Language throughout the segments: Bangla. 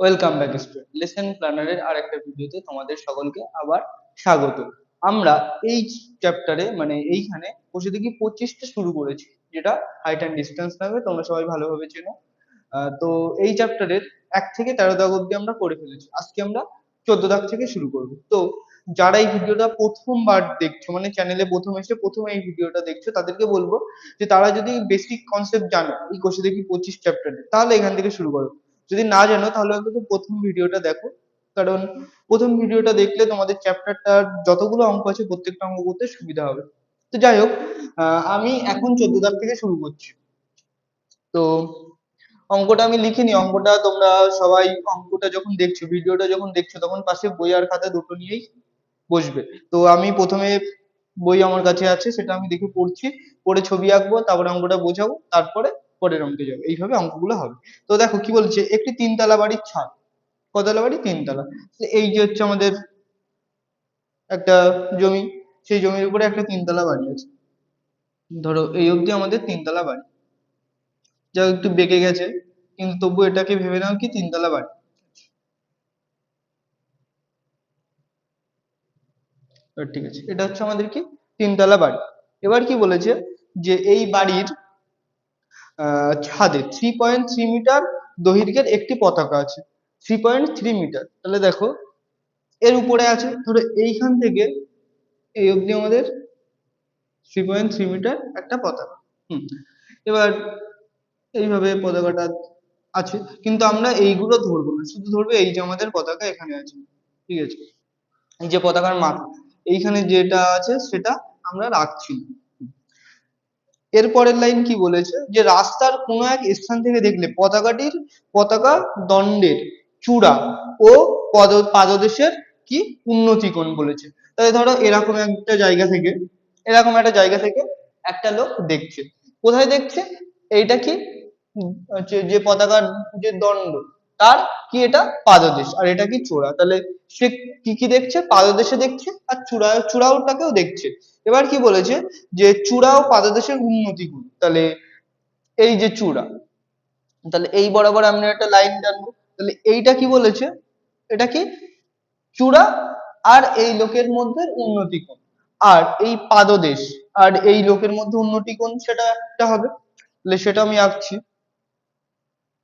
ওয়েলকাম ব্যাক স্টুডেন্ট লেসন প্ল্যানারের আর একটা ভিডিওতে তোমাদের সকলকে আবার স্বাগত। আমরা এই চ্যাপ্টারে মানে এইখানে বসে দেখি পঁচিশটা শুরু করেছি, যেটা হাইট অ্যান্ড ডিস্টেন্স নামে, তোমরা সবাই ভালোভাবে চেনো। তো এই চ্যাপ্টারের এক থেকে তেরো দাগ অব্দি আমরা করে ফেলেছি। আজকে আমরা চোদ্দ দাগ থেকে শুরু করব। তো যারা এই ভিডিওটা প্রথমবার দেখছ মানে চ্যানেলে প্রথম এসে প্রথম এই ভিডিওটা দেখছ, তাদেরকে বলব যে তারা যদি বেসিক কনসেপ্ট জানো, এই কোষে দেখি পঁচিশ চ্যাপ্টারে তাহলে এখান থেকে শুরু করো। যদি না জানো, তাহলে অন্তত প্রথম ভিডিওটা দেখো। কারণ প্রথম ভিডিওটা দেখলে তোমাদের চ্যাপ্টারটার যতগুলো অঙ্ক আছে প্রত্যেকটা অঙ্ক করতে সুবিধা হবে। তো যাই হোক আমি এখন চোদ্দ দাগ থেকে শুরু করছি। তো অঙ্কটা আমি লিখিনি, অঙ্কটা তোমরা সবাই অঙ্কটা যখন দেখছ, ভিডিওটা যখন দেখছ, তখন পাশে বই আর খাতা দুটো নিয়েই বসবে। তো আমি প্রথমে বই আমার কাছে আছে, সেটা আমি দেখে পড়ছি, পড়ে ছবি আঁকবো, তারপরে অঙ্কটা বোঝাবো, তারপরে পরের অঙ্কে যাবে। এইভাবে অঙ্কগুলো হবে। তো দেখো কি বলছে? একটি তিনতলা বাড়ির ছাদ। কতলা বাড়ি? তিনতলা। এই যে হচ্ছে আমাদের একটা জমি, সেই জমির উপরে একটা তিনতলা বাড়ি আছে। ধরো এই অবধি আমাদের তিনতলা বাড়ি। যা একটু বেঁকে গেছে, কিন্তু তবু এটাকে ভেবে নাও কি তিনতলা বাড়ি। ঠিক আছে। এটা হচ্ছে আমাদের কি? তিনতলা বাড়ি। এবার কি বলেছে? যে এই বাড়ির ছাদে থ্রি পয়েন্ট থ্রি মিটার দৈর্ঘ্যের একটি পতাকা আছে। থ্রি পয়েন্ট থ্রি মিটার তাহলে দেখো, এর উপরে আছে, ধরো এইখান থেকে এই অবধি আমাদের থ্রি পয়েন্ট থ্রি মিটার একটা পতাকা। হুম। এবার এইভাবে পতাকাটা আছে, কিন্তু আমরা এইগুলো ধরবো না, শুধু ধরবো এই যে আমাদের পতাকা এখানে আছে, ঠিক আছে? এই যে পতাকার মাথা, এইখানে যেটা আছে সেটা আমরা রাখছি না। এর পরের লাইন কি বলেছে? যে রাস্তার কোনো এক স্থান থেকে দেখলে পতাকাটির পতাকা দণ্ডের চূড়া ও পদ, পাদদেশের কি উন্নতি কোণ বলেছে। তাহলে ধরো এরকম একটা জায়গা থেকে, এরকম একটা জায়গা থেকে একটা লোক দেখছে। কোথায় দেখছে? এইটা কি? যে পতাকার যে দণ্ড। তার কি এটা? পাদদেশ। আর এটা কি চূড়া? তাহলে সে কি কি দেখছে? পাদদেশে দেখছে আর চূড়া, চূড়াওটাকেও দেখছে। এবার কি বলেছে? যে চূড়া ও পাদদেশের উন্নতি গুণ তাহলে এই যে চূড়া, তাহলে এই বরাবর আমরা একটা লাইন টানবো। তাহলে এইটা কি বলেছে? এটা কি? চূড়া আর এই লোকের মধ্যে উন্নতি কোণ। আর এই পাদদেশ, আর এই লোকের মধ্যে উন্নতি কোণ সেটা একটা হবে। তাহলে সেটা আমি আঁকছি।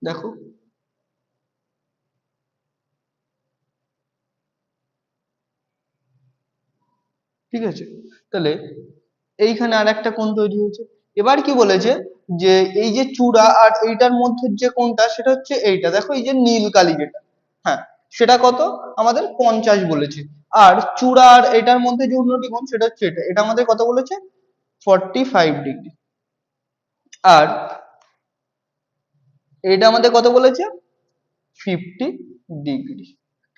দেখো। ঠিক আছে? তাহলে এইখানে আর একটা কোণ তৈরি হয়েছে। এবার কি বলেছে? যে এই যে চূড়া আর এইটার মধ্যে যে কোণটা, সেটা হচ্ছে এইটা। দেখো এই যে নীল কালি যেটা হ্যাঁ সেটা কত? আমাদের পঞ্চাশ বলেছে। আর চূড়া আর এটার মধ্যে যে উন্নতি কোণ, সেটা হচ্ছে এটা। এটা আমাদের কত বলেছে? ফর্টি ফাইভ ডিগ্রি আর এটা আমাদের কত বলেছে? ফিফটি ডিগ্রি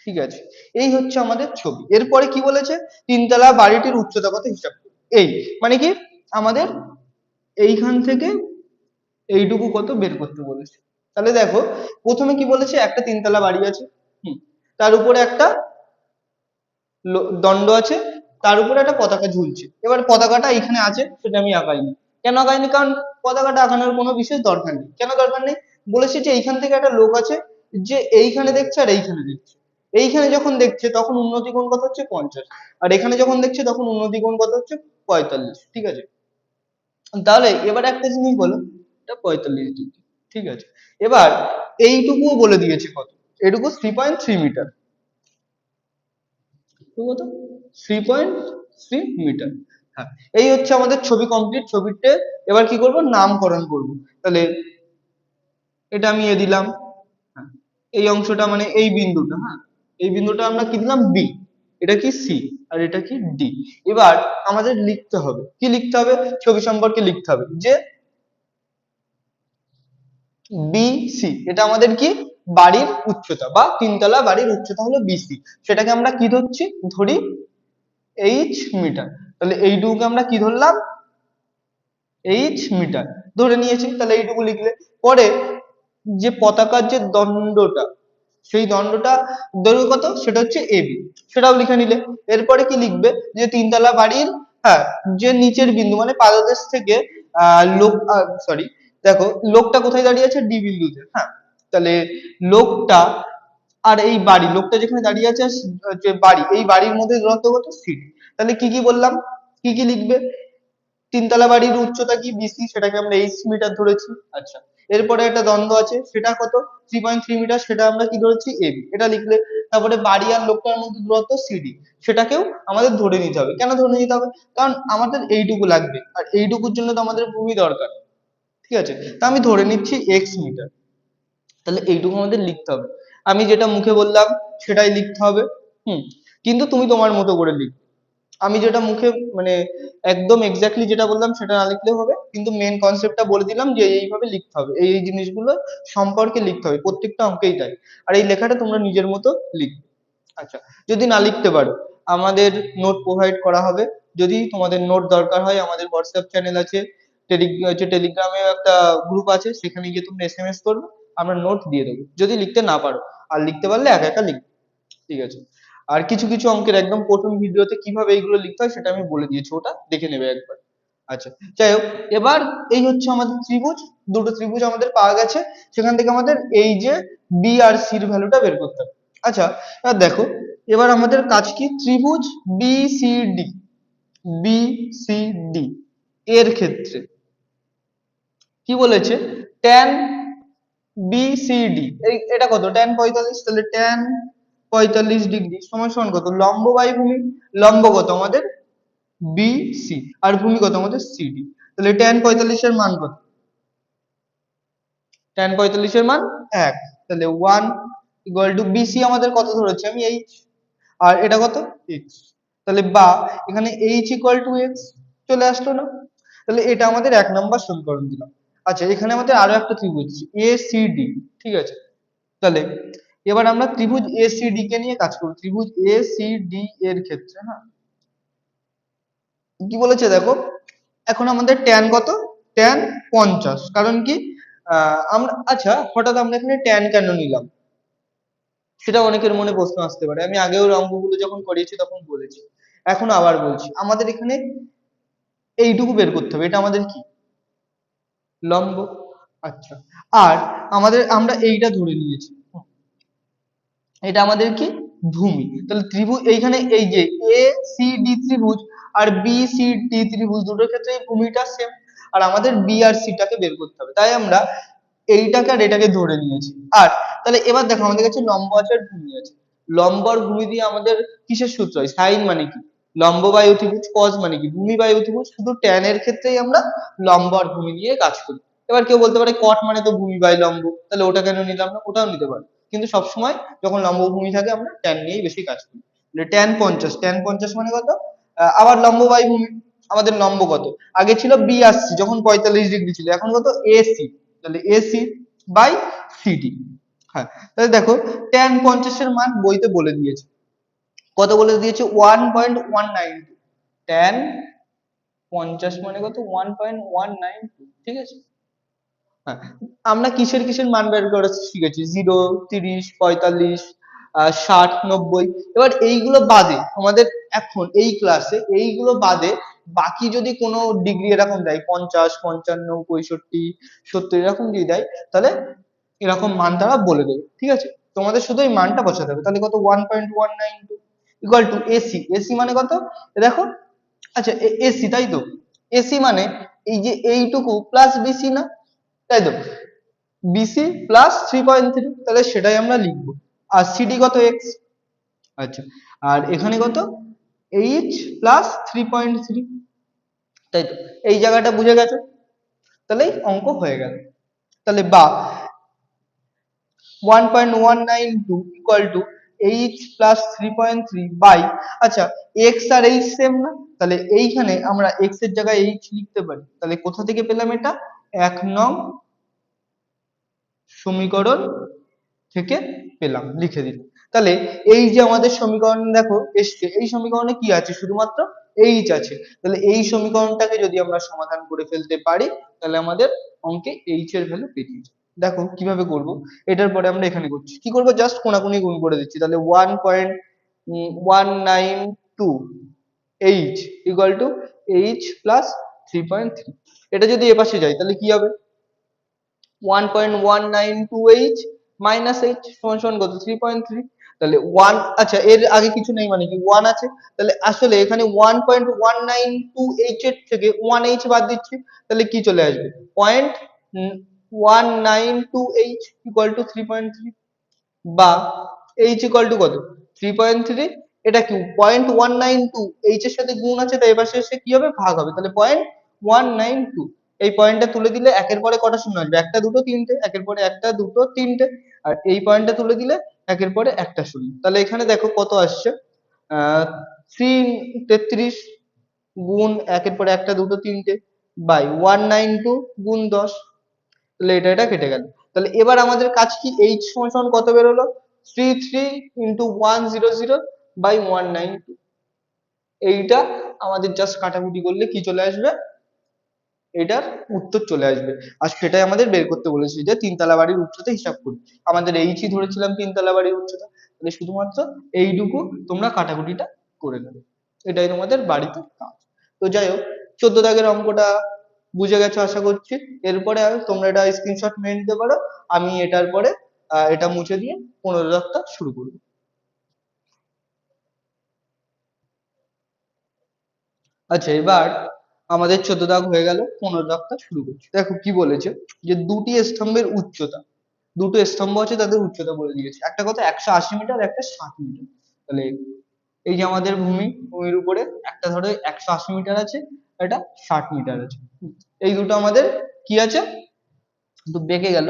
ঠিক আছে? এই হচ্ছে আমাদের ছবি। এরপরে কি বলেছে? তিনতলা বাড়িটির উচ্চতা কত হিসাব। এই মানে কি? আমাদের এইখান থেকে এইটুকু কত বের করতে বলেছে। তাহলে দেখো, প্রথমে কি বলেছে? একটা তিনতলা বাড়ি আছে তার উপরে একটা দণ্ড আছে, তার উপরে একটা পতাকা ঝুলছে। এবার পতাকাটা এখানে আছে, সেটা আমি আঁকাইনি। কেন আঁকাইনি? কারণ পতাকাটা আঁকানোর কোনো বিশেষ দরকার নেই। কেন দরকার নেই? বলেছে যে এইখান থেকে একটা লোক আছে, যে এইখানে দেখছে আর এইখানে দেখছে। এইখানে যখন দেখছে তখন উন্নতি কোণ কত হচ্ছে পঞ্চাশ। আর এখানে যখন দেখছে তখন উন্নতি কোণ কত হচ্ছে পঁয়তাল্লিশ। ঠিক আছে? তাহলে এবার একটা জিনিস বলো এটা পঁয়তাল্লিশ ডিগ্রি। ঠিক আছে? এবার এইটুকুও বলে দিয়েছে কত? এটুকু থ্রি পয়েন্ট থ্রি মিটার কত থ্রি পয়েন্ট থ্রি মিটার হ্যাঁ এই হচ্ছে আমাদের ছবি কমপ্লিট ছবিতে এবার কি করব? নামকরণ করব। তাহলে এটা আমি এ দিলাম। হ্যাঁ এই অংশটা মানে এই বিন্দুটা হ্যাঁ। এই বিন্দুটা আমরা কি দিলাম? বি এটা কি সি আর এটা কি ডি এবার আমাদের লিখতে হবে। কি লিখতে হবে? ছবি সম্পর্কে লিখতে হবে যে বিসি এটা আমাদের কি? বাড়ির উচ্চতা বা তিনতলা বাড়ির উচ্চতা হলো বিসি সেটাকে আমরা কি ধরছি? ধরি এইচ মিটার তাহলে এইটুকুকে আমরা কি ধরলাম? এইচ মিটার ধরে নিয়েছি। তাহলে এইটুকু লিখলে। পরে যে পতাকার যে দণ্ডটা সেই দণ্ডটা দৈর্ঘ্য কত? সেটা হচ্ছে এবি সেটাও লিখে নিলে। এরপরে কি লিখবে? যে তিনতলা বাড়ির হ্যাঁ যে নিচের বিন্দু মানে পাদদেশ থেকে লোক সরি দেখো, লোকটা কোথায় দাঁড়িয়ে আছে? ডি বিন্দুতে হ্যাঁ। তাহলে লোকটা আর এই বাড়ি, লোকটা যেখানে দাঁড়িয়ে আছে, যে বাড়ি, এই বাড়ির মধ্যে দূরত্ব কত? সিডি তাহলে কি কি বললাম? কি কি লিখবে? তিনতলা বাড়ির উচ্চতা কি বিসি সেটাকে আমরা এইচ মিটার ধরেছি। আচ্ছা। এরপরে একটা দ্বন্দ্ব আছে, সেটা কত? থ্রি পয়েন্ট থ্রি মিটার সেটা আমরা কি ধরেছি? এবি এটা লিখলে তারপরে বাড়ি আর লোকটার মধ্যে দূরত্ব সিডি সেটাকেও আমাদের ধরে নিতে হবে। কেন ধরে নিতে হবে? কারণ আমাদের এইটুকু লাগবে, আর এইটুকুর জন্য তো আমাদের ভূমি দরকার। ঠিক আছে? তা আমি ধরে নিচ্ছি এক্স মিটার তাহলে এইটুকু আমাদের লিখতে হবে। আমি যেটা মুখে বললাম, সেটাই লিখতে হবে। হুম, কিন্তু তুমি তোমার মতো করে লিখবে। আমি যেটা মুখে মানে একদম এক্স্যাক্টলি যেটা বললাম সেটা না লিখলেও হবে, কিন্তু মেন কনসেপ্টটা বলে দিলাম যে এইভাবে লিখতে হবে, এই এই জিনিসগুলো সম্পর্কে লিখতে হবে, প্রত্যেকটা অঙ্কেই তাই। আর এই লেখাটা তোমরা নিজের মতো লিখবে। আচ্ছা যদি না লিখতে পারো, আমাদের নোট প্রোভাইড করা হবে। যদি তোমাদের নোট দরকার হয়, আমাদের হোয়াটসঅ্যাপ চ্যানেল আছে হচ্ছে টেলিগ্রামেও একটা গ্রুপ আছে, সেখানে গিয়ে তোমরা এসএমএস করবে, আমরা নোট দিয়ে দেবো। যদি লিখতে না পারো, আর লিখতে পারলে একা একা লিখবে। ঠিক আছে? আর কিছু কিছু অঙ্কের একদম প্রথম ভিডিওতে কীভাবে এইগুলো লিখতে হয় সেটা আমি বলে দিয়েছি, ওটা দেখে নেবে একবার। আচ্ছা যাই হোক, এবার এই হচ্ছে আমাদের ত্রিভুজ, দুটো ত্রিভুজ আমাদের পাওয়া গেছে, সেখান থেকে আমাদের এই যে বি আর সির ভ্যালুটা বের করতে হবে। আচ্ছা এবার দেখো, এবার আমাদের কাজ কি? ত্রিভুজ B C D B C D এর ক্ষেত্রে কি বলেছে? tan বিসিডি এই, এটা কত? tan পঁয়তাল্লিশ, তাহলে tan পঁয়তাল্লিশ ডিগ্রি। সমান সমান কত? লম্ব বাই ভূমি লম্ব কত আমাদের? বিসি আর ভূমি কত আমাদের? সিডি তাহলে tan পঁয়তাল্লিশের মান কত? tan পঁয়তাল্লিশের মান এক। তাহলে ওয়ান ইকুয়াল টু বিসি আমাদের কত ধরেছি আমি? এইচ আর এটা কত? এক্স তাহলে বা, এখানে এইচ ইকুয়াল টু এক্স চলে আসলো না? তাহলে এটা আমাদের এক নম্বর সমীকরণ দিলাম আচ্ছা এখানে আমাদের আরও একটা ত্রিভুজ এ সি ঠিক আছে? তাহলে এবার আমরা ত্রিভুজ এ সি ডি কে নিয়ে কাজ করব। ত্রিভুজ এ সি ডি এর ক্ষেত্রে হ্যাঁ? কি বলেছে দেখো? এখন আমাদের ট্যান কত? ট্যান পঞ্চাশ। কারণ কি? আমরা আচ্ছা হঠাৎ আমরা এখানে ট্যান কেন নিলাম? সেটা অনেকের মনে প্রশ্ন আসতে পারে। আমি আগেও অঙ্কগুলো যখন করিয়েছি, তখন বলেছি। এখন আবার বলছি, আমাদের এখানে এইটুকু বের করতে হবে। এটা আমাদের কি? লম্ব। আচ্ছা। আর আমাদের, আমরা এইটা ধরে নিয়েছি। এটা আমাদের কি? ভূমি। তাহলে ত্রিভুজ, এইখানে এই যে এ সি ডি ত্রিভুজ আর বি সি ডি ত্রিভুজ দুটোর ক্ষেত্রে ভূমিটা সেম আর আমাদের বি আর সি টাকে বের করতে হবে। তাই আমরা এইটাকে আর এটাকে ধরে নিয়েছি। আর তাহলে এবার দেখো, আমাদের কাছে লম্ব আছে আর ভূমি আছে। লম্ব আর ভূমি দিয়ে আমাদের কিসের সূত্র হয়? সাইন মানে কি? লম্ব বাই ত্রিভুজ, cos মানে কি? ভূমি বাই অতিভুজ শুধু tan এর ক্ষেত্রেই আমরা লম্ব আর ভূমি দিয়ে কাজ করি। এবার কেউ বলতে পারে cot মানে তো ভূমি বাই লম্ব। তাহলে ওটা কেন নিলাম না? ওটাও নিতে পারি। কিন্তু সবসময় যখন লম্বভূমি থাকে আমরা tan নিয়েই বেশি কাজ করি। tan পঞ্চাশ tan পঞ্চাশ মানে কত? আবার লম্ব বাই ভূমি আমাদের লম্ব কত? আগে ছিল বি আর সি যখন পঁয়তাল্লিশ ডিগ্রি ছিল, এখন কত? এসি তাহলে এসি বাই সিডি হ্যাঁ তাহলে দেখো, tan পঞ্চাশের মান বইতে বলে দিয়েছে। কত বলে দিয়েছে? One point one nine two tan পঞ্চাশ মানে কত? One point one nine two ঠিক আছে? আমরা কিসের কিসের মান বের করা শিখেছি? জিরো, তিরিশ, পঁয়তাল্লিশ ষাট, নব্বই। এবার এইগুলো বাদে আমাদের এখন এই ক্লাসে এইগুলো বাদে বাকি যদি কোনো ডিগ্রি এরকম দেয়, পঞ্চাশ, পঞ্চান্ন, পঁয়ষট্টি, সত্তর, এরকম যদি দেয়, তাহলে এরকম মান তারা বলে দেবে, ঠিক আছে? তোমাদের শুধু এই মানটা বসাতে হবে। তাহলে কত? One point one nine two equal to AC AC মানে কত? দেখো আচ্ছা এসি তাই তো? এসি মানে এই যে এইটুকু প্লাস বিসি না? তাই তো? BC plus three point three তাহলে সেটাই আমরা লিখব। আর সিডি কত এক্স আচ্ছা আর এখানে কত? H plus three point three তাই তো? এই জায়গাটা বুঝে গেছো? তাহলে অঙ্ক হয়ে গেল। তাহলে বা one point one nine two equal to H plus three point three by আচ্ছা এক্স আর এইচ সেম না? তাহলে এইখানে আমরা এক্সের জায়গায় এইচ লিখতে পারি। তাহলে কোথা থেকে পেলাম এটা? এক নং সমীকরণ থেকে পেলাম, লিখে দিলাম। তাহলে এই যে আমাদের সমীকরণ দেখো, এসছে। এই সমীকরণে কি আছে? শুধুমাত্র এইচ আছে। তাহলে এই সমীকরণটাকে যদি আমরা সমাধান করে ফেলতে পারি, তাহলে আমাদের অঙ্কে এইচ এর ভ্যালু পেয়ে দেখো কীভাবে করব? এটার পরে আমরা এখানে করছি। কি করব? জাস্ট কোনাকুনি গুণ করে দিচ্ছি। তাহলে one point one nine two H equal to H plus three point three এটা যদি এপাশে যায়, তাহলে কি হবে? One point one nine two H minus H সমান সমান কত? থ্রি পয়েন্ট থ্রি তাহলে ওয়ান আচ্ছা এর আগে কিছু নেই মানে কি? ওয়ান আছে। তাহলে আসলে এখানে one point one nine two H এর থেকে ওয়ান এইচ বাদ দিচ্ছি। তাহলে কি চলে আসবে? Point one nine two H equal to three point three বা এইচ টু কত? থ্রি পয়েন্ট থ্রি এটা কি? Point one nine two H এর সাথে গুণ আছে, তাই এপাশে এসে কি হবে? ভাগ হবে। তাহলে পয়েন্ট ওয়ান নাইন টু এই পয়েন্টটা তুলে দিলে একের পরে কটা শূন্য আসবে? একটা দুটো তিনটে, একের পরে একটা দুটো তিনটে। আর এই পয়েন্টটা তুলে দিলে একের পরে একটা শূন্য। তাহলে এখানে দেখো কত আসছে। থ্রি তেত্রিশ গুণ একের পরে একটা দুটো তিনটে বাই ওয়ান নাইন টু গুণ দশ। তাহলে এটা এটা কেটে গেল। তাহলে এবার আমাদের কাজ কি? এইচ সমান কত বেরোলো? Three three into one zero zero by one nine two এইটা আমাদের জাস্ট কাটাকুটি করলে কি চলে আসবে? এটার উত্তর চলে আসবে। আর সেটাই আমাদের বের করতে বলেছে যে তিনতলা বাড়ির উচ্চতা হিসাব করি। আমাদের এইচই ধরেছিলাম তিনতলা বাড়ির উচ্চতা। তাহলে শুধুমাত্র এইটুকু তোমরা কাটাকুটিটা করে নেবে। এটাই তোমাদের বাড়িতে কাজ। তো যাই হোক, চোদ্দ দাগের অঙ্কটা বুঝে গেছো আশা করছি। এরপরে তোমরা এটা স্ক্রিনশট মেরে নিতে পারো। আমি এটার পরে এটা মুছে দিয়ে পনেরো দাগটা শুরু করব। আচ্ছা এবার আমাদের চোদ্দ দাগ হয়ে গেল, পনেরো দাগটা শুরু করছি। দেখো কি বলেছে যে দুটি স্তম্ভের উচ্চতা, দুটো স্তম্ভ আছে তাদের উচ্চতা বলে দিয়েছে। একটা কত একশো আশি মিটার, একটা ষাট মিটার। তাহলে এই যে আমাদের ভূমি, ভূমির উপরে একটা ধরো একশো আশি মিটার আছে, একটা ষাট মিটার আছে। এই দুটো আমাদের কি আছে? তো বেঁকে গেল।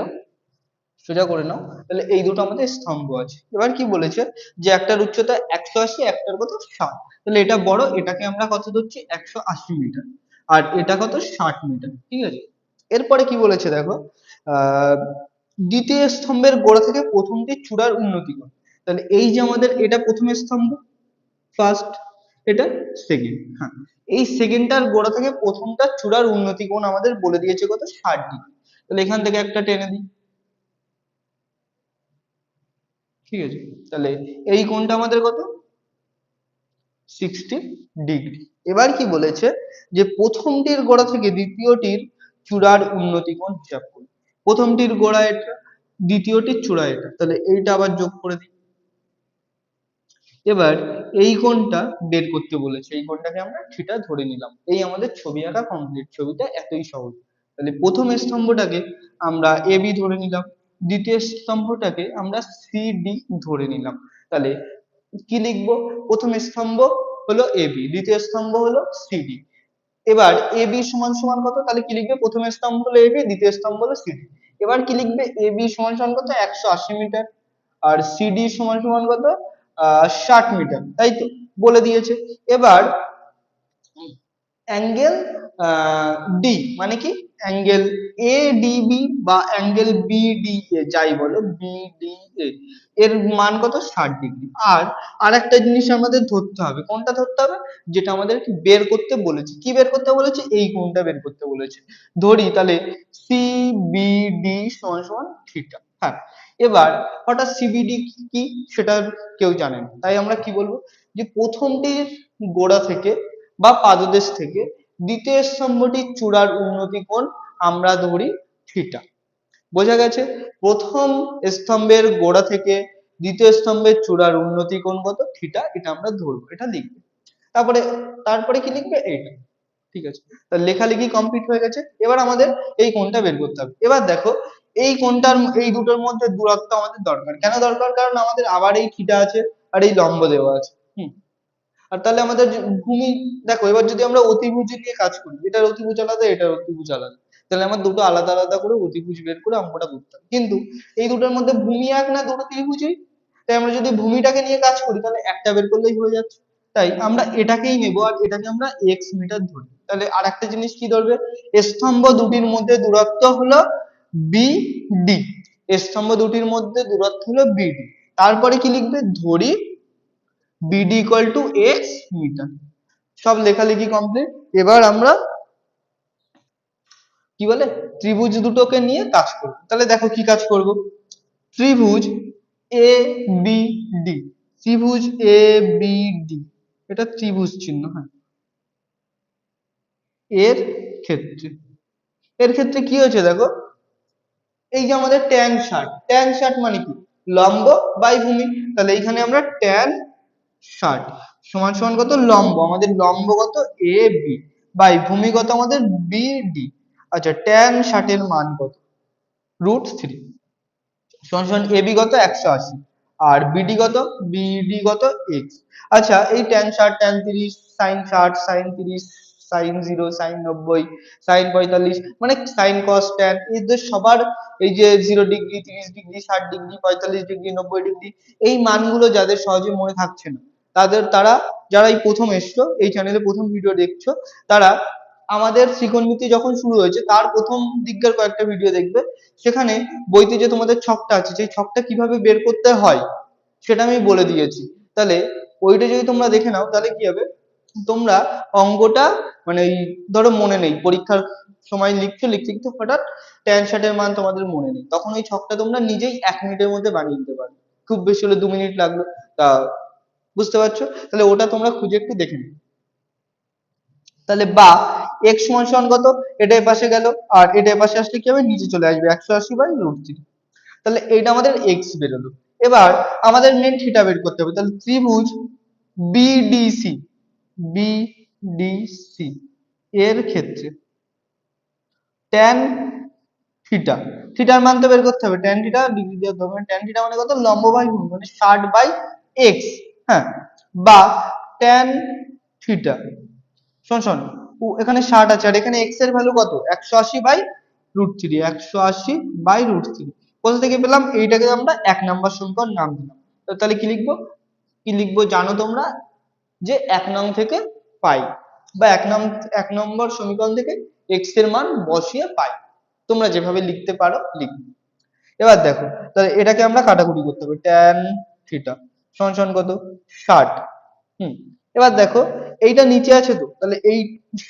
সোজা করে নাও। তাহলে এই দুটো আমাদের স্তম্ভ আছে। এবার কি বলেছে যে একটার উচ্চতা একশো আশি, একটার কত ষাট? তাহলে এটা বড়, এটাকে আমরা কত ধরছি? একশো আশি মিটার। আর এটা কত? ষাট মিটার, ঠিক আছে? এরপরে কি বলেছে দেখো? দ্বিতীয় স্তম্ভের গোড়া থেকে প্রথমটি চূড়ার উন্নতি কোণ তাহলে এই যে আমাদের এটা প্রথম স্তম্ভ ফার্স্ট এটা সেকেন্ড হ্যাঁ। এই সেকেন্ডটার গোড়া থেকে প্রথমটা চূড়ার উন্নতি কোণ আমাদের বলে দিয়েছে কত? ষাট ডিগ্রি। তাহলে এখান থেকে একটা টেনে দিই। ঠিক আছে? তাহলে এই কোণটা আমাদের কত? সিক্সটি ডিগ্রি এবার কি বলেছে? যে প্রথমটির গোড়া থেকে দ্বিতীয়টির চূড়ার উন্নতি কোণ হিসাব করি প্রথমটির গোড়া এটা, দ্বিতীয়টির চূড়া এটা। তাহলে এইটা আবার যোগ করে দিই। এবার এই কোণটা বের করতে বলেছে। এই কোণটাকে আমরা থিটা ধরে নিলাম। এই আমাদের ছবি আঁকা কমপ্লিট ছবিটা এতই সহজ। তাহলে প্রথম স্তম্ভটাকে আমরা এ বি ধরে নিলাম। দ্বিতীয় স্তম্ভটাকে আমরা সি ডি ধরে নিলাম। তাহলে কি লিখব? প্রথম স্তম্ভ হলো এ বি দ্বিতীয় স্তম্ভ হলো সি ডি এবার এ বি সমান সমান কত? তাহলে কি লিখবে? প্রথম স্তম্ভ হলো এ বি দ্বিতীয় স্তম্ভ হলো সিডি এবার কি লিখবে? এ বি সমান সমান কত? একশো আশি মিটার। আর সিডি সমান সমান কত? ষাট মিটার। তাই তো? বলে দিয়েছে। এবার অ্যাঙ্গেল ডি মানে কি? অ্যাঙ্গেল এ ডিবি বা অ্যাঙ্গেল বিডিএ যাই বলো বিডিএ এর মান কত? ষাট ডিগ্রি আর আর একটা জিনিস আমাদের ধরতে হবে। কোনটা ধরতে হবে? যেটা আমাদের বের করতে বলেছে। কি বের করতে বলেছে? এই কোণটা বের করতে বলেছে। ধরি তাহলে সি সিবিডি সমান সমান থিটা হ্যাঁ। এবার হঠাৎ সিবিডি কি? সেটা কেউ জানে না। তাই আমরা কি বলব? যে প্রথমটির গোড়া থেকে বা পাদদেশ থেকে দ্বিতীয় স্তম্ভটির চূড়ার উন্নতি কোণ আমরা ধরি থিটা। বোঝা গেছে প্রথম স্তম্ভের গোড়া থেকে দ্বিতীয় স্তম্ভের চূড়ার উন্নতি কোণ কত? থিটা, এটা আমরা ধরবো, এটা লিখবে। তারপরে তারপরে কি লিখবে? এইটা। ঠিক আছে? তাহলে লেখালেখি কমপ্লিট হয়ে গেছে। এবার আমাদের এই কোণটা বের করতে হবে। এবার দেখো, এই কোণটার, এই দুটোর মধ্যে দূরত্ব আমাদের দরকার। কেন দরকার? কারণ আমাদের আবার এই থিটা আছে আর এই লম্ব দেওয়া আছে। হুম? আর তাহলে আমাদের ভূমি, দেখো এবার যদি আমরা অতিভুজ নিয়ে কাজ করি, এটার অতিভুজ আলাদা, এটার অতিভুজ আলাদা। তাহলে আমার দুটো আলাদা আলাদা করে অতিভুজ বের করে অঙ্কটা করতে হবে। কিন্তু এই দুটোর মধ্যে ভূমি এক না দুটো ত্রিভুজই? তাই আমরা যদি ভূমিটাকে নিয়ে কাজ করি, তাহলে একটা বের করলেই হয়ে যাচ্ছে। তাই আমরা এটাকেই নেব আর এটাকে আমরা এক্স মিটার ধরি। তাহলে আর একটা জিনিস কি ধরবে? স্তম্ভ দুটির মধ্যে দূরত্ব হলো বি ডি স্তম্ভ দুটির মধ্যে দূরত্ব হলো বিডি তারপরে কি লিখবে? ধরি BD equal to X metre সব লেখালেখি কমপ্লিট এবার আমরা কি বলে? ত্রিভুজ দুটোকে নিয়ে কাজ করব। তাহলে দেখো কি কাজ করব? ত্রিভুজ এ বি ডি ত্রিভুজ এ বি ডি এটা ত্রিভুজ চিহ্ন হ্যাঁ। এর ক্ষেত্রে। এর ক্ষেত্রে কি হয়েছে দেখো? এই যে আমাদের ট্যান ষাট ট্যান ষাট মানে কি? লম্ব বাই ভূমি। তাহলে এইখানে আমরা ট্যান ষাট। সমান সমান কত? লম্ব। আমাদের লম্ব কত এ বি বাই ভূমি কত আমাদের বি ডি আচ্ছা ট্যান ষাটের মান কত? রুট থ্রি সমান সমান এবি কত একশো আশি। আর বিডি কত বিডি কত এক্স আচ্ছা এই ট্যান ষাট ট্যান তিরিশ সাইন ষাট সাইন তিরিশ সাইন জিরো সাইন নব্বই সাইন পঁয়তাল্লিশ মানে সাইন কস ট্যান এদের সবার এই যে জিরো ডিগ্রি তিরিশ ডিগ্রি ষাট ডিগ্রি পঁয়তাল্লিশ ডিগ্রি নব্বই ডিগ্রি এই মানগুলো যাদের সহজে মনে থাকছে না। তাদের তারা যারা এই প্রথম এসছো, এই চ্যানেলে প্রথম ভিডিও দেখছ, তারা আমাদের ত্রিকোণমিতি যখন শুরু হয়েছে, তার প্রথম দিককার কয়েকটা ভিডিও দেখবে। সেখানে বইতে যে তোমাদের ছকটা আছে, সেই ছকটা কীভাবে বের করতে হয়, সেটা আমি বলে দিয়েছি। তাহলে ওইটা যদি তোমরা দেখে নাও, তাহলে কি হবে? তোমরা অঙ্কটা মানে এই ধরো মনে নেই, পরীক্ষার সময় লিখছো, লিখতে লিখতে হঠাৎ ট্যান শার্টের মান তোমাদের মনে নেই। তখন ওই ছকটা তোমরা নিজেই এক মিনিটের মধ্যে বানিয়ে দিতে পারবে। খুব বেশি হলে দু মিনিট লাগল, তা বুঝতে পারছ? তাহলে ওটা তোমরা খুঁজে একটু দেখে নিও। তাহলে বা, x সমান সমান কত? এটা এ পাশে গেল, আর এটা এ পাশে আসলে কি হবে? নিচে চলে আসবে, একশো আশি বাই রুট থ্রি তাহলে এইটা আমাদের x বেরোলো। এবার আমাদের মেন থিটা বের করতে হবে। তাহলে ত্রিভুজ বিডিসি বিডিসি এর ক্ষেত্রে ট্যান থিটা থিটার মান তো বের করতে হবে। ট্যান থিটা ডিগ্রি দিয়ে হবে ট্যান থিটা মানে কত? লম্ব বাই ভূমি মানে ষাট বাই এক্স হ্যাঁ বা ট্যান থিটা শোন শোন এখানে ষাট আছে, আর এখানে এক্সের ভ্যালু কত? একশো আশি বাই রুট থ্রি একশো আশি বাই রুট থ্রি কোথা থেকে পেলাম? এইটাকে আমরা এক নাম্বার সমীকরণ নাম দিলাম। তাহলে কি লিখব? কি লিখব জানো তোমরা? যে এক নং থেকে পাই, বা এক নং এক নম্বর সমীকরণ থেকে এক্সের মান বসিয়ে পাই। তোমরা যেভাবে লিখতে পারো, লিখবে। এবার দেখো, তাহলে এটাকে আমরা কাটাকুটি করতে হবে ট্যান থিটা সমান কত? ষাট। হুম, এবার দেখো, এইটা নিচে আছে তো, তাহলে এই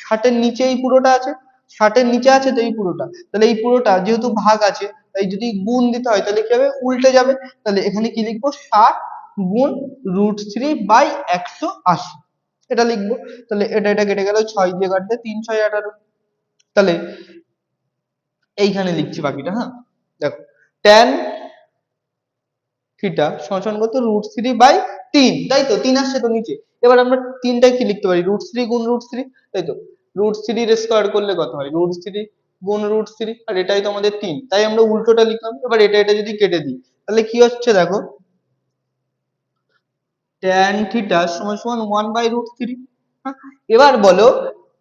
ষাটের নিচে এই পুরোটা আছে? ষাটের নিচে আছে তো এই পুরোটা। তাহলে এই পুরোটা যেহেতু ভাগ আছে, তাই যদি গুণ দিতে হয়, তাহলে কি হবে? উল্টে যাবে। তাহলে এখানে কি লিখব? ষাট গুণ রুট থ্রি বাই একশো আশি। এটা লিখব। তাহলে এটা এটা কেটে গেল ছয় দিয়ে কাটলে তিন, ছয়, আঠারো। তাহলে এইখানে লিখছি বাকিটা হ্যাঁ? দেখো ট্যান থিটা সমান কত রুট থ্রি বাই তিন, তাই তো? তিন আসছে তো নিচে। এবার আমরা তিনটায় কি লিখতে পারি? রুট থ্রি গুণ রুট থ্রি তাই তো? রুট থ্রির স্কোয়ার করলে কত হয়? রুট থ্রি গুণ রুট থ্রি আর এটাই তো আমাদের তিন। তাই আমরা উল্টোটা লিখলাম, এবার এটা এটা যদি কেটে দিই, তাহলে কি হচ্ছে দেখো? ট্যান থিটা সমান সমান ওয়ান বাই রুট থ্রি এবার বলো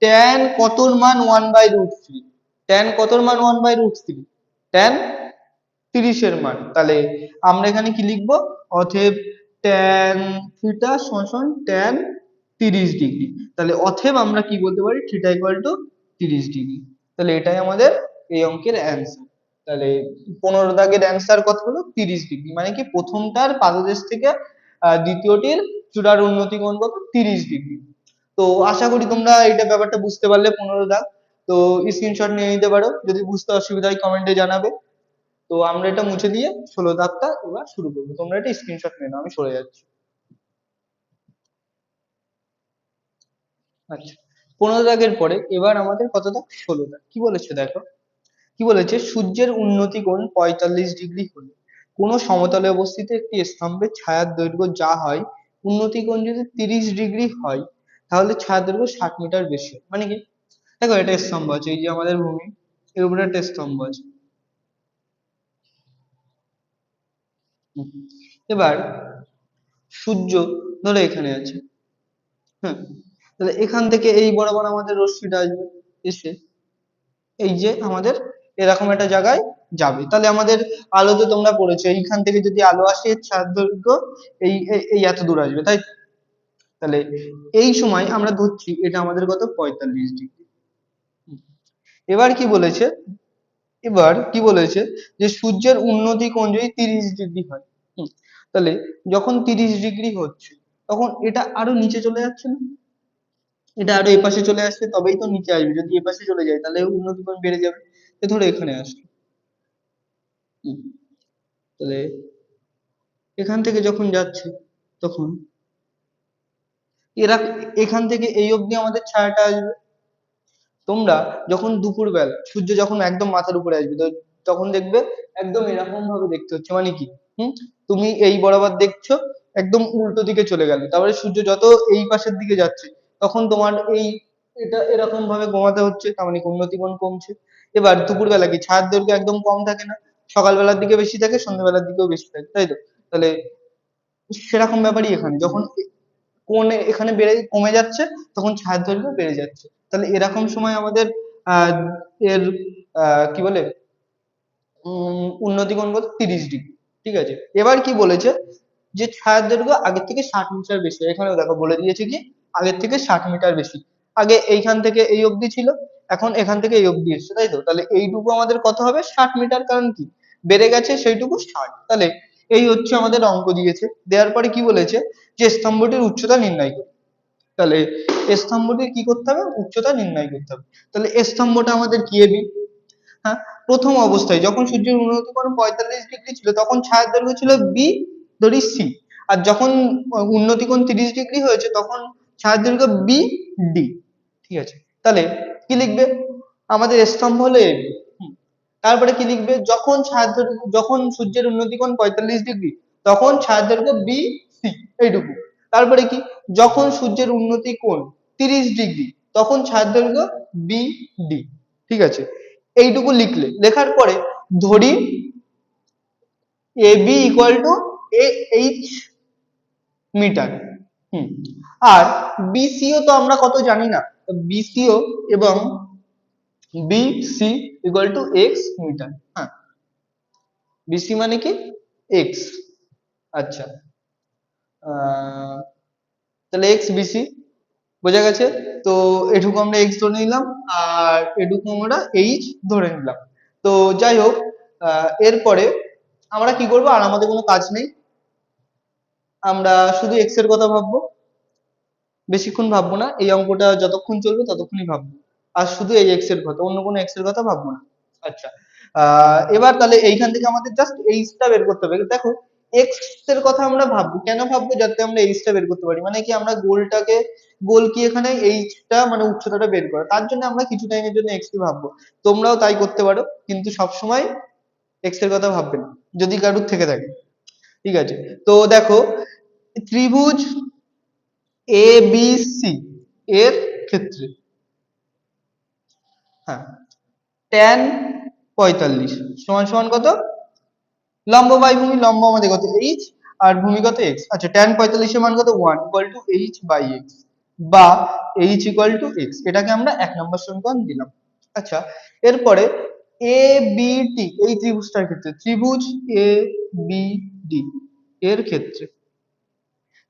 ট্যান কতর মান one by root three tan কতর মান one by root three tan তিরিশের মান। তাহলে আমরা এখানে কি লিখব? অতএব ট্যান থিটা সমান ট্যান তিরিশ ডিগ্রি। তাহলে অতএব আমরা কি বলতে পারি? থিটা ইকুয়াল টু তিরিশ ডিগ্রি। তাহলে এটাই আমাদের এই অঙ্কের অ্যান্সার তাহলে পনেরো দাগের অ্যান্সার কত হলো? তিরিশ ডিগ্রি। মানে কি প্রথমটার পাদদেশ থেকে দ্বিতীয়টির চূড়ার উন্নতি কোণ কত? তিরিশ ডিগ্রি। তো আশা করি তোমরা এটা ব্যাপারটা বুঝতে পারলে পনেরো দাগ। তো স্ক্রিনশট নিয়ে নিতে পারো। যদি বুঝতে অসুবিধা হয় কমেন্টে জানাবে। তো আমরা এটা মুছে দিয়ে ষোলো দাগটা এবার শুরু করব। তোমরা এটা স্ক্রিনশট নিয়ে আমি সরে যাচ্ছি। আচ্ছা পনেরো দাগের পরে এবার আমাদের কত দাগ? ষোলো দাগ। কি বলেছে দেখো? কি বলেছে? সূর্যের উন্নতি কোণ পঁয়তাল্লিশ ডিগ্রি হলে। কোন সমতলে অবস্থিত একটি স্তম্ভের ছায়ার দৈর্ঘ্য যা হয়, উন্নতি কোণ যদি তিরিশ ডিগ্রি হয়, তাহলে ছায়ার দৈর্ঘ্য ষাট মিটার বেশি মানে কি? দেখো এটা স্তম্ভ আছে, এই যে আমাদের ভূমি, এর উপরে একটা স্তম্ভ আছে। এবার সূর্য ধরো এখানে আছে। হ্যাঁ তাহলে এখান থেকে এই বরাবর আমাদের রশ্মিটা আসবে। এসে এই যে আমাদের এরকম একটা জায়গায় যাবে। তাহলে আমাদের আলো তো তোমরা পড়েছো। এইখান থেকে যদি আলো আসে দৈর্ঘ্য এই- এই এত দূর আসবে, তাই তাহলে এই সময় আমরা ধরছি, এটা আমাদের কত? পঁয়তাল্লিশ ডিগ্রি। এবার কি বলেছে? এবার কি বলেছে? যে সূর্যের উন্নতি কোণ যদি তিরিশ ডিগ্রি হয়। তাহলে যখন তিরিশ ডিগ্রি হচ্ছে তখন এটা আরও নিচে চলে যাচ্ছে না? এটা আরও এপাশে চলে আসছে তবেই তো নিচে আসবে। যদি এপাশে চলে যায় তাহলে উন্নতি কোণ বেড়ে যাবে? এ ধরো এখানে হুম, তাহলে এখান থেকে যখন যাচ্ছে তখন এরা এখান থেকে এই অবধি আমাদের ছায়াটা আসবে। তোমরা যখন দুপুরবেলা, সূর্য যখন একদম মাথার উপরে আসবে তখন দেখবে একদম এরকম ভাবে দেখতে হচ্ছে। মানে কি? হুম? তুমি এই বরাবর দেখছ, একদম উল্টো দিকে চলে গেলে। তারপরে সূর্য যত এই পাশের দিকে যাচ্ছে, তখন তোমার এই এটা এরকম ভাবে কমাতে হচ্ছে, তার মানে উন্নতি উন্নতিকোণ কমছে। এবার দুপুরবেলা কি? ছায়ার দৈর্ঘ্য একদম কম থাকে না? সকালবেলার দিকে বেশি থাকে, সন্ধ্যাবেলার দিকেও বেশি থাকে, তাই তো? তাহলে সেরকম ব্যাপারই এখানে। যখন কোণ এখানে বেড়ে কমে যাচ্ছে, তখন ছায়ার দৈর্ঘ্য বেড়ে যাচ্ছে। তাহলে এরকম সময় আমাদের আহ এর আহ কি বলে উম উন্নতি কোণ কত তিরিশ ডিগ্রি ঠিক আছে? এবার কি বলেছে? যে ছায়ার দৈর্ঘ্য আগের থেকে ষাট মিটার বেশি এখানেও দেখো বলে দিয়েছে কি আগের থেকে ষাট মিটার বেশি। আগে এইখান থেকে এই অবধি ছিল এখন এখান থেকে এই অবধি এসছে তাই তো? তাহলে এইটুকু আমাদের কত হবে? ষাট মিটার কারণ কি? বেড়ে গেছে সেইটুকু ষাট। তাহলে এই হচ্ছে আমাদের অঙ্ক দিয়েছে। দেওয়ার পরে কি বলেছে? যে স্তম্ভটির উচ্চতা নির্ণয় করো তাহলে স্তম্ভটির কি করতে হবে? উচ্চতা নির্ণয় করতে হবে। তাহলে স্তম্ভটা আমাদের কি এবি হ্যাঁ? প্রথম অবস্থায় যখন সূর্যের উন্নতিকোণ পঁয়তাল্লিশ ডিগ্রি ছিল, তখন ছায়ার দৈর্ঘ্য ছিল বি ধরি সি আর যখন উন্নতিকোণ তিরিশ ডিগ্রি হয়েছে, তখন ছায়ার দৈর্ঘ্য বি ডি ঠিক আছে? তাহলে কি লিখবে? আমাদের স্তম্ভ হলো এবি তারপরে কি লিখবে? যখন ছায়ার যখন সূর্যের উন্নতিকোণ পঁয়তাল্লিশ ডিগ্রি, তখন ছায়ার দৈর্ঘ্য বি সি এইটুকু। তারপরে কি? যখন সূর্যের উন্নতি কোণ তিরিশ ডিগ্রি, তখন ছায়ার দৈর্ঘ্য বি ডি ঠিক আছে? এইটুকু লিখলে, লেখার পরে ধরি A B equal to A H metre হুম। আর বিসিও তো আমরা কত জানি না? বিসিও এবং BC equal to X metre হ্যাঁ। বিসি মানে কি? এক্স আচ্ছা। তাহলে এক্স বিসি বোঝা গেছে? তো এটুকু আমরা এক্স ধরে নিলাম, আর এটুকু আমরা এইচ ধরে নিলাম। তো যাই হোক এরপরে আমরা কি করব? আর আমাদের কোনো কাজ নেই। আমরা শুধু এক্সের কথা ভাববো। বেশিক্ষণ ভাববো না, এই অঙ্কটা যতক্ষণ চলবে ততক্ষণই ভাববো। আর শুধু এই এক্সের কথা, অন্য কোনো এক্সের কথা ভাববো না। আচ্ছা এবার তাহলে এইখান থেকে আমাদের জাস্ট এইচটা বের করতে হবে। দেখো এক্সের কথা আমরা ভাববো। কেন ভাববো? যাতে আমরা এইচটা বের করতে পারি। মানে কি আমরা গোলটাকে, গোল কি এখানে এইচটা মানে উচ্চতাটা বের করা। তার জন্য আমরা কিছু টাইমের জন্য এক্স কে ভাববো। তোমরাও তাই করতে পারো, কিন্তু সবসময় এক্সের কথা ভাববে না। যদি কারুর থেকে থাকে। ঠিক আছে? তো দেখো, ত্রিভুজ এ বি সি এর ক্ষেত্রে। হ্যাঁ। tan পঁয়তাল্লিশ। সমান সমান কত? লম্ব বাই ভূমি, লম্ব আমাদের কত? এইচ আর ভূমি কত? এক্স আচ্ছা tan পঁয়তাল্লিশের মান কত? One equal to H by X বা এইচ ইকুয়াল টু এক্স এটাকে আমরা এক নম্বর সমীকরণ দিলাম। আচ্ছা এরপরে এ বি টি এই ত্রিভুজটার ক্ষেত্রে, ত্রিভুজ এ বি ডি এর ক্ষেত্রে।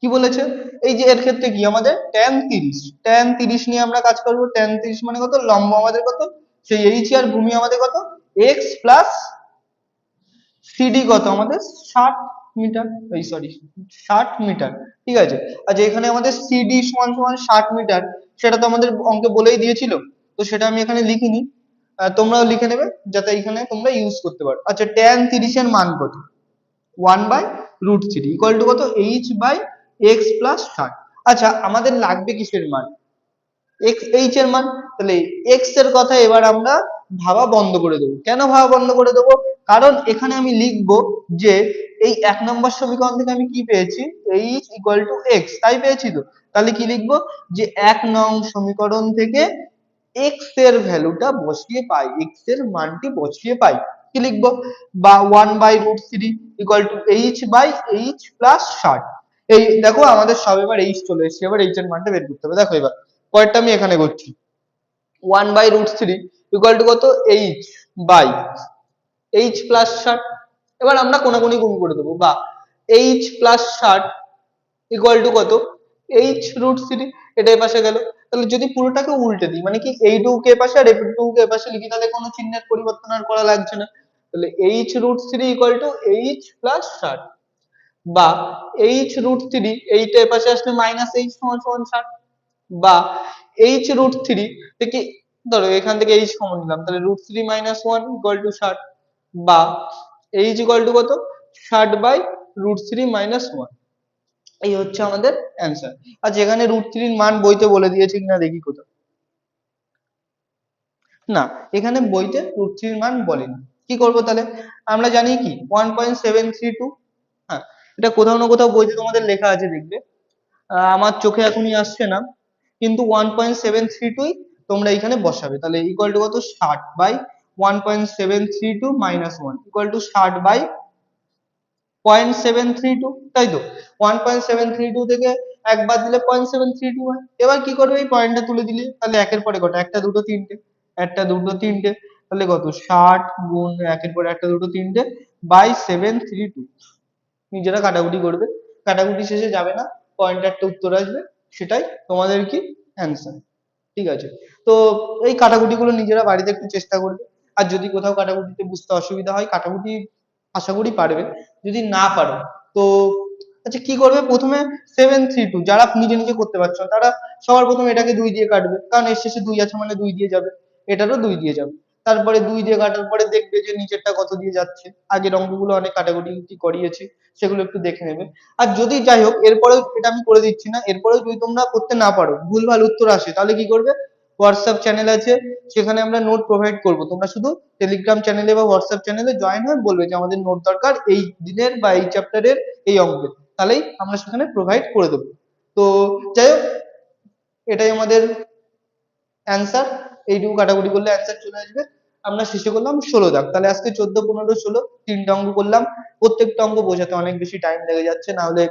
কি বলেছে? এই যে এর ক্ষেত্রে কি আমাদের? tan তিরিশ। tan তিরিশ নিয়ে আমরা কাজ করব। tan তিরিশ মানে কত? লম্ব আমাদের কত? সেই এইচ আর ভূমি আমাদের কত? এক্স প্লাস সিডি কত? আমাদের ষাট মিটার, এই সরি ষাট মিটার, ঠিক আছে? আচ্ছা এখানে আমাদের সিডি সমান সমান ষাট মিটার, সেটা তো আমাদের অঙ্কে বলেই দিয়েছিল, তো সেটা আমি এখানে লিখিনি। তোমরাও লিখে নেবে, যাতে এখানে তোমরা ইউজ করতে পারো। আচ্ছা tan তিরিশের মান কত? One by root three equal to কত? এইচ বাই এক্স প্লাস ষাট। আচ্ছা আমাদের লাগবে কিসের মান? এক্স এইচ এর মান? তাহলে এক্সের কথা এবার আমরা ভাবা বন্ধ করে দেবো। কেন ভাবা বন্ধ করে দেবো? কারণ এখানে আমি লিখব যে, এই এক নম্বর সমীকরণ থেকে আমি কি পেয়েছি? এইচ ইকুয়াল টু এক্স তাই পেয়েছি তো? তাহলে কি লিখব? যে এক নং সমীকরণ থেকে এক্সের ভ্যালুটা বসিয়ে পাই এক্সের মানটি বসিয়ে পাই। কি লিখব? বা one by root three equal to H by H plus ষাট। এই দেখো আমাদের সব এবার এইচ চলে এসেছে, এবার এইচ এর মানটা বের করতে হবে। দেখো এবার, পরেরটা আমি এখানে করছি। One by root three equal to কত? এইচ বাই এইচ প্লাস ষাট। এবার আমরা কোনাকুনি গুণ করে দেবো। বা এইচ প্লাস ষাট ইকুয়াল টু কত? এইচ রুট থ্রি এটা পাশে গেল। তাহলে যদি পুরোটাকে উল্টে দিই মানে কি এই টু কে পাশে আর এই টু কে পাশে লিখি, তাহলে কোনো চিহ্নের পরিবর্তন আর করা লাগছে না। তাহলে H root three equal to H plus ষাট। বা এইচ রুট থ্রি এইটা এ পাশে আসলে মাইনাস এইচ সমান সমান ষাট। বা এইচ রুট থ্রি থেকে ধরো এখান থেকে এইচ কমন নিলাম, তাহলে root three minus one equal to ষাট বা এইচ ইকুয়াল টু কত? ষাট by root three minus one এই হচ্ছে আমাদের অ্যান্সার আর যেখানে রুট থ্রির মান বইতে বলে দিয়েছে কিনা দেখি কোথাও না, এখানে বইতে রুট থ্রির মান বলেনি। কি করব তাহলে? আমরা জানি কি? One point seven three two হ্যাঁ এটা কোথাও না কোথাও বইতে তোমাদের লেখা আছে, দেখবে। আমার চোখে এখনই আসছে না। কিন্তু ওয়ান পয়েন্ট সেভেন থ্রি টুই তোমরা এখানে বসাবে। তাহলে ইকুয়াল টু কত? ষাট by one point seven three two minus one equal to ষাট by point seven three two তাই তো? One point seven three two থেকে একবার দিলে পয়েন্ট সেভেন থ্রি টু হয়। এবার কি করবে? এই পয়েন্টটা তুলে দিলে। তাহলে একের পরে কত একটা, দুটো, তিনটে। একটা, দুটো, তিনটে। তাহলে কত? ষাট গুণ একের পরে একটা, দুটো, তিনটে বাই সেভেন থ্রি টু নিজেরা কাটাকুটি করবে। কাটাকুটি শেষে যাবে না। পয়েন্টে একটা উত্তর আসবে। সেটাই তোমাদের কি অ্যান্সার ঠিক আছে? তো এই কাটাকুটিগুলো নিজেরা বাড়িতে একটু চেষ্টা করবে। আর যদি কোথাও কাটাকুটিতে বুঝতে অসুবিধা হয়, কাটাকুটি আশা করি পারবে। যদি না পারো, তো আচ্ছা কি করবে? প্রথমে সেভেন থ্রি টু যারা নিজে নিজে করতে পারছ, তারা সবার প্রথমে এটাকে দুই দিয়ে কাটবে। কারণ এর শেষে দুই আছে মানে দুই দিয়ে যাবে। এটারও দুই দিয়ে যাবে। তারপরে দুই দিয়ে কাটার পরে দেখবে যে নিচেরটা কত দিয়ে যাচ্ছে। আগের অঙ্কগুলো অনেক কাটাকুটি করিয়েছি, সেগুলো একটু দেখে নেবে। আর যদি যাই হোক, এরপরেও এটা আমি করে দিচ্ছি না, এরপরেও যদি তোমরা করতে না পারো, ভুলভাল উত্তর আসে, তাহলে কি করবে? হোয়াটসঅ্যাপ চ্যানেল আছে, সেখানে আমরা নোট প্রোভাইড করব। তোমরা শুধু টেলিগ্রাম চ্যানেলে বা হোয়াটসঅ্যাপ চ্যানেলে জয়েন হয়ে বলবে যে আমাদের নোট দরকার এই দিনের বা এই চ্যাপ্টারের এই অঙ্কের। তাহলেই আমরা সেখানে প্রোভাইড করে দেবো। তো যাই হোক, এটাই আমাদের অ্যান্সার এইটুকু কাটাকুটি করলে অ্যান্সার চলে আসবে। আমরা শেষে করলাম ষোলো দাগ। তাহলে আজকে চোদ্দ, পনেরো, ষোলো তিনটা অঙ্ক করলাম। প্রত্যেকটা অঙ্ক বোঝাতে অনেক বেশি টাইম লেগে যাচ্ছে, না হলে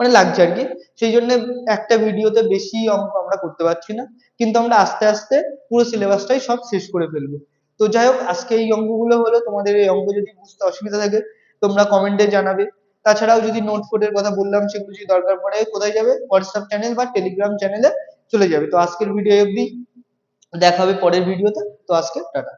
মানে লাগছে আর কি। সেই জন্য একটা ভিডিওতে বেশি অঙ্ক আমরা করতে পারছি না। কিন্তু আমরা আস্তে আস্তে পুরো সিলেবাসটাই সব শেষ করে ফেলব। তো যাই হোক, আজকে এই অঙ্কগুলো হলো। তোমাদের এই অঙ্ক যদি বুঝতে অসুবিধা থাকে, তোমরা কমেন্টে জানাবে। তাছাড়াও যদি নোট ফোটের কথা বললাম, সেগুলো যদি দরকার পড়ে, কোথায় যাবে? হোয়াটসঅ্যাপ চ্যানেল বা টেলিগ্রাম চ্যানেলে চলে যাবে। তো আজকের ভিডিও অবধি। দেখা হবে পরের ভিডিওতে তো আজকে টাটা।